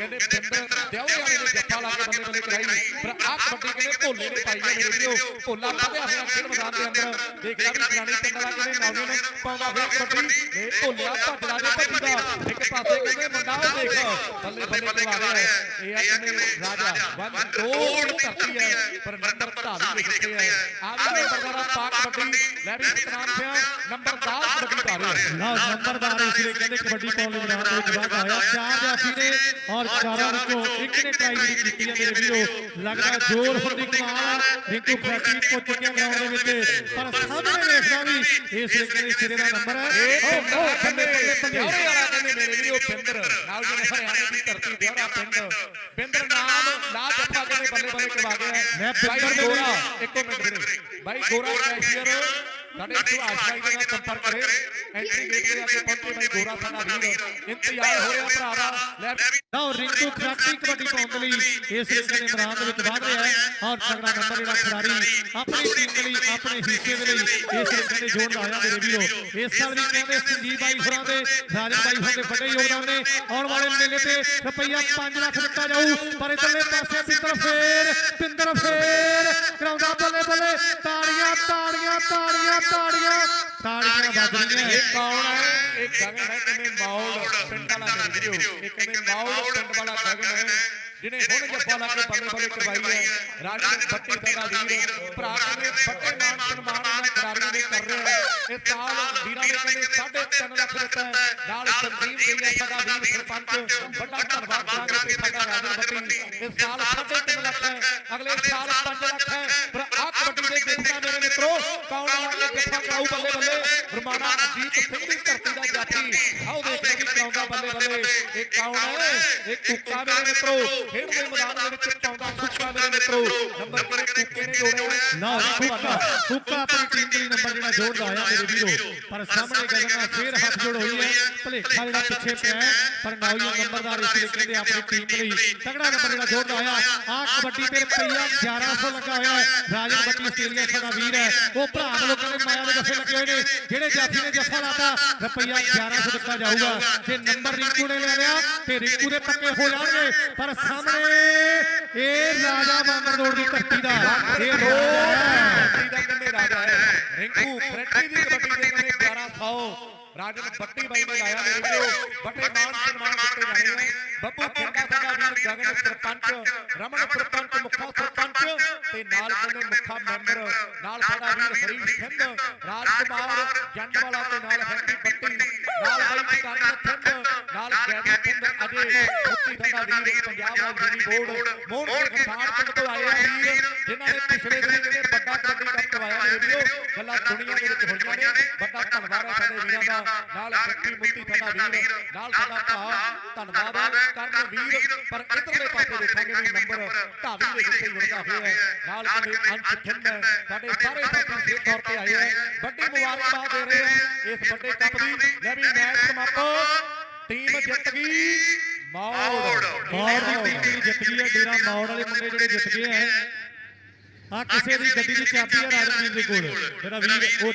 ਕਹਿੰਦੇ ਪਿੰਦਰ ਦਿਉਰੇ ਵਾਲੇ ਨੇ ਜੱਫਾ ਲਾ ਕੇ ਬੱਲੇ ਬੱਲੇ ਕਰਾਈ ਪਰ ਆ ਕਬੱਡੀ ਕਹਿੰਦੇ ਭੋਲੇ ਨੇ ਪਾਈ ਹੈ ਮੇਰੇ ਵੀਰੋ ਭੋਲਾ ਵਧਿਆ ਹੋਇਆ ਖੇਡ ਮੈਦਾਨ ਦੇ ਅੰਦਰ। ਦੇਖ ਲਿਆ ਵੀ ਪੁਰਾਣੀ ਪਿੰਡ ਵਾਲਾ ਕਹਿੰਦੇ ਨੌਵੇਂ ਨੇ ਪਾਉਂਦਾ ਫਿਰ ਕਬੱਡੀ। ਇਹ ਭੋਲਿਆ ਭੱਜਦਾ ਜੇ ਭੱਜਦਾ ਇੱਕ ਪਾਸੇ ਕਹਿੰਦੇ ਮੁੰਡਾ ਉਹ ਦੇਖ ਬੱਲੇ ਬੱਲੇ ਕਰਵਾ ਰਿਹਾ ਹੈ ਇਹ ਆ ਕਹਿੰਦੇ ਰਾਜਾ। ਵਨ ਤੋੜ ਧਰਤੀ ਹੈ। ਪਰ ਨੰਬਰ ਦੇ ਦਿੱਤੇ ਹੈ। ਆ। ਵੀ ਨੰਬਰ ਦਾ ਪਾਕ ਕਬੱਡੀ। ਲੈ ਵੀ ਸਤਨਾਮ ਸਿੰਘ ਨੰਬਰ 10 ਕਬੱਡੀ ਧਾਰ ਹੈ ਲਓ ਨੰਬਰਦਾਰ ਇਸ ਲਈ ਕਹਿੰਦੇ ਕਬੱਡੀ ਪਾਉਣ ਲਈ ਮੈਦਾਨ ਦੇ ਵਿੱਚ ਵਾਧਾ ਹੋਇਆ ਚਾਰ ਜਾਫੀ ਨੇ ਔਰ ਚਾਰਾਂ ਵਿੱਚੋਂ ਇੱਕ ਨੇ ਟਰਾਈ ਜਿਹੜੀ ਕੀਤੀ ਹੈ ਮੇਰੇ ਵੀਰੋ ਲੱਗਦਾ ਜ਼ੋਰ ਹੁੰਦੀ ਕਮਾਲ ਰਿੰਕੂ ਖਰਾਟੀ ਪੁੱਜ ਚੁੱਕਿਆ ਗਰਾਊਂਡ ਦੇ ਵਿੱਚ। ਪਰ ਸਾਹਮਣੇ ਵੇਖਦਾ ਵੀ ਇਸ ਲਈ ਕਹਿੰਦੇ ਸਿਰੇ ਦਾ ਨੰਬਰ ਹੈ। ਬੱਲੇ ਬੱਲੇ ਬੱਲੇ ਦਿਉਰੇ ਵਾਲਾ ਕਹਿੰਦੇ ਮੇਰੇ ਵੀਰੋ ਪਿੰਦਰ। ਨਾਲ ਜਿਹੜੇ ਹਰਿਆਣੇ ਦੀ ਧਰਤੀ ਦਿਉਰਾ ਪਿੰਡ। ਪਿੰਦਰ ਨਾਮ ਲਾ ਜੱਫਾ ਕਹਿੰਦੇ ਬੱਲੇ ਬੱਲੇ ਕਰਵਾ ਗਿਆ। ਮੈਂ ਦੇ ਗੋਰਾ ਇੱਕੋ ਮਿੰਟ ਵੀਰੇ। ਬਾਈ ਗੋਰਾ ਕੈਸ਼ੀਅਰ। ਸਾਡੇ ਇੱਥੋਂ ਆਸ਼ਾਈ ਦੇ ਨਾਲ ਸੰਪਰਕ ਕਰੇ ਐਂਟਰੀ ਗੇਟ ਤੇ ਆ ਕੇ ਪਹੁੰਚੇ ਬਾਈ ਗੋਰਾ ਸਾਡਾ ਵੀਰ। ਇੰਤਜ਼ਾਰ ਹੋ ਰਿਹਾ ਭਰਾ ਦਾ ਲੈ ਵੀ ਲਓ ਰਿੰਕੂ ਖਰਾਟੀ ਕਬੱਡੀ ਪਾਉਣ ਦੇ ਲਈ ਇਸ ਲਈ ਕਹਿੰਦੇ ਮੈਦਾਨ ਦੇ ਵਿੱਚ ਵਧ ਰਿਹਾ ਹੈ। ਔਰ ਤਗੜਾ ਨੰਬਰ ਜਿਹੜਾ ਖਿਡਾਰੀ ਆਪਣੀ ਟੀਮ ਦੇ ਲਈ ਆਪਣੇ ਹਿੱਸੇ ਦੇ ਲਈ ਇਸ ਲਈ ਕਹਿੰਦੇ ਜੋੜ ਦਾ ਹੋਇਆ ਮੇਰੇ ਵੀਰੋ। ਇਸ ਸਾਲ ਵੀ ਕਹਿੰਦੇ ਸੰਜੀਵ ਬਾਈ ਹੋਰਾਂ ਦੇ ਰਾਜਨ ਬਾਈ ਹੋਰਾਂ ਦੇ ਵੱਡੇ ਯੋਗਦਾਨ ਨੇ। ਆਉਣ ਵਾਲੇ ਮੇਲੇ ਤੇ ਰੁਪਈਆ 5 ਲੱਖ ਦਿੱਤਾ ਜਾਊ। ਪਰ ਇਧਰਲੇ ਪਾਸੇ ਪਿੰਦਰ ਫੇਰ ਪਿੰਦਰ ਫੇਰ ਕਰਾਉਂਦਾ ਬੱਲੇ ਬੱਲੇ। ਤਾੜੀਆਂ ਤਾੜੀਆਂ ਤਾੜੀਆਂ ਤਾੜੀਆਂ ਤਾੜੀਆਂ। ਵੱਜ ਰਹੀਆਂ ਇਹ ਕੌਣ ਹੈ ਇਹ ਗਗਨ ਹੈ ਕਹਿੰਦੇ ਮੌੜ ਪਿੰਡ ਵਾਲਾ ਵੀਰੋ ਇਹ ਕਹਿੰਦੇ ਮੌੜ ਪਿੰਡ ਵਾਲਾ ਗਗਨ ਹੈ ਜਿਹਨੇ ਹੁਣ ਜੱਫਾ ਲਾ ਕੇ ਬੱਲੇ ਬੱਲੇ ਕਰਵਾਈ ਹੈ। ਰਾਜਨ ਭੱਟੀ ਸਾਡਾ ਵੀਰ ਭਰਾ ਕਹਿੰਦੇ ਫੱਟੇ ਮਾਨ ਸਨਮਾਨ ਨਾਲ ਖਿਡਾਰੀਆਂ ਦੇ ਕਰ ਰਿਹਾ ਇਹ ਸਾਲ ਵੀਰਾਂ ਨੇ ਕਹਿੰਦੇ 3.5 ਲੱਖ ਦਿੱਤਾ ਹੈ ਨਾਲ ਸੰਦੀਪ ਗਈ ਹੈ ਸਾਡਾ ਵੀਰ ਸਰਪੰਚ। ਵੱਡਾ ਧੰਨਵਾਦ ਕਰਾਂਗੇ ਤੇ ਸਾਡਾ ਰਾਜਨ ਭੱਟੀ ਇਸ ਸਾਲ 3.5 ਲੱਖ ਅਗਲੇ ਸਾਲ 5 ਲੱਖ ਹੈ ਪਰ ਆਹ ਕਬੱਡੀ ਦੇ ਦੇਖਣਾ ਮੇਰੇ ਮਿੱਤਰੋ ਕੌਣ ਆ ਕਰਾਊ ਬੱਲੇ ਬੱਲੇ ਰਮਾਨਾ ਅਜੀਤ ਸਿੰਘ ਦੀ ਧਰਤੀ ਆਓ ਦੇਖਦੇ ਵੀ ਕਰਾਉਂਦਾ ਬੱਲੇ ਬੱਲੇ ਇਹ ਕੌਣ ਹੈ? ਇਹ ਕੁੱਕਾ ਮੇਰੇ ਮਿੱਤਰੋ ਖੇਡ ਦੇ ਮੈਦਾਨ ਦੇ ਵਿੱਚ ਪਾਉਂਦਾ ਕੁੱਕਾ ਮੇਰੇ ਮਿੱਤਰੋ ਨੰਬਰ ਕੁੱਕੇ ਨੇ ਜੋੜਿਆ? ਨਾ ਕੁੱਕਾ ਕੁੱਕਾ ਆਪਣੀ ਟੀਮ ਦੇ ਨੰਬਰ ਜਿਹੜਾ ਜੋੜਦਾ ਆਇਆ ਮੇਰੇ ਵੀਰੋ। ਪਰ ਸਾਹਮਣੇ ਗਗਨ ਫੇਰ ਹੱਥ ਜੋੜ ਹੋਈ ਹੈ ਭਲੇਖਾ ਜਿਹੜਾ ਪਿੱਛੇ ਪਿਆ ਪਰ ਨਾਉਈਆ ਨੰਬਰਦਾਰ ਇਸ ਲਈ ਕਹਿੰਦੇ ਆਪਣੀ ਟੀਮ ਦੇ ਲਈ ਤਗੜਾ ਨੰਬਰ ਜਿਹੜਾ ਜੋੜਦਾ ਆਇਆ ਆ ਕਬੱਡੀ ਤੇ ਰੁਪਈਆ 1100 ਲੱਗਾ ਹੋਇਆ। ਹੈ ਰਾਜਨ ਬੱਟੀ ਆਸਟ੍ਰੇਲੀਆ ਸਾਡਾ ਵੀਰ ਹੈ ਉਹ ਭਰਾ ਵੱਲੋਂ ਕਹਿੰਦੇ ਮਾਇਆ ਦੇ ਜੱਫੇ ਲੱਗੇ ਹੋਏ ਨੇ ਜਿਹੜੇ ਜਾਫੀ ਨੇ ਜੱਫਾ ਲਾਤਾ ਰੁਪਈਆ 1100 ਦਿੱਤਾ ਜਾਊਗਾ ਤੇ ਨੰਬਰ ਰਿੰਕੂ ਨੇ ਲੈ ਲਿਆ ਤੇ ਰਿੰਕੂ ਦੇ ਪੱਕੇ ਹੋ ਜਾਣਗੇ। ਪਰ ਸਾਹਮਣੇ ਇਹ ਰਾਜਾ ਬਾਂਦਰ ਰੋਡ ਦੀ ਧਰਤੀ ਦਾ ਇਹ ਹੈ ਕਬੱਡੀ ਦਾ ਕਹਿੰਦੇ ਰਾਜਾ ਹੈ ਰਿੰਕੂ ਫਰੈਟੀ ਦੀ ਕਬੱਡੀ ਦੇ ਕਹਿੰਦੇ 1100 ਰਾਜਨ ਬੱਟੀ ਬਾਈ ਨੇ ਲਾਇਆ ਮੇਰੇ ਵੀਰੋ ਵੱਡੇ ਮਾਨ ਸਨਮਾਨ ਦਿੱਤੇ ਜਾਣੇ ਨੇ ਬੱਬੂ ਪਿੰਡਾ ਸਾਡਾ ਵੀਰ ਗਗਨ ਸਰਪੰਚ ਰਮਨ ਸਰਪੰਚ ਮੁੱਖਾ ਸਰਪੰਚ ਤੇ ਨਾਲ ਕਹਿੰਦੇ ਮੁੱਖਾ ਮੈਂਬਰ ਨਾਲ ਸਾਡਾ ਵੀਰ ਹਰੀਸ਼ ਸਿੰਘ ਰਾਜਕੁਮਾਰ ਜੰਡ ਵਾਲਾ ਤੇ ਨਾਲ ਹੈਪੀ ਬੱਟੀ ਨਾਲ ਬਾਈ ਕਰਨ ਸਿੰਘ ਨਾਲ ਸਿੰਘ ਅਜੇ ਮੁੱਤੀ ਸਾਡਾ ਵੀਰ ਪੰਜਾਬ ਰਾਜਨੀ ਬੋਰਡ ਮੋਹਨ ਸਿੰਘ ਖਾਨ ਪਿੰਡ ਤੋਂ ਆਏ ਆ ਵੀਰ ਜਿਨ੍ਹਾਂ ਨੇ ਪਿਛਲੇ ਦਿਨ ਜਿਹੜੇ ਵੱਡਾ ਕਬੱਡੀ ਕਰਵਾਇਆ ਵੀਰੋ ਗੱਲਾਂ ਦੁਨੀਆ ਦੇ ਵਿੱਚ ਹੋਈਆਂ ਨੇ। ਵੱਡਾ ਧੰਨਵਾਦ ਹੈ ਸਾਡੇ ਵੀਰਾਂ ਦਾ। ਨਾਲ ਬੱਟੀ ਮੁੱਤੀ ਸਾਡਾ ਵੀਰ। ਨਾਲ ਸਾਡਾ ਭਰਾ। ਧੰਨਵਾਦ ਕਰਨ ਵੀਰ। ਪਰ ਇਧਰਲੇ ਪਾਸੇ ਦੇਖਾਂਗੇ ਵੀ ਨੰਬਰ ਢਾਵੀ ਦੇ ਉੱਤੇ ਜੁੜਦਾ ਹੋਇਆ ਨਾਲ ਕਹਿੰਦੇ ਅੰਸ਼ ਖਿੰਡ ਸਾਡੇ ਸਾਰੇ ਸਾਥੀ ਦੇ ਤੌਰ ਤੇ ਆਏ ਹੈ। ਵੱਡੀ ਮੁਬਾਰਕਬਾਦ ਦੇ ਰਹੇ ਹੈ। ਇਸ ਵੱਡੇ ਕੱਪ ਦੀ ਲੈ ਵੀ ਮੈਚ ਸਮਾਪਤ। ਟੀਮ ਜਿੱਤ ਗਈ। ਮੌੜ ਮੌੜ ਦੀ ਟੀਮ ਜਿੱਤ ਗਈ ਹੈ ਡੇਰਾ ਮੌੜ ਵਾਲੇ ਮੁੰਡੇ ਜਿਹੜੇ ਜਿੱਤ ਗਏ ਹੈ। ਆ ਕਿਸੇ ਦੀ ਗੱਡੀ ਦੀ ਚਾਬੀ ਹੈ ਰਾਜਨਵੀਰ ਦੇ ਕੋਲ। ਜਿਹੜਾ ਵੀਰ ਉਹ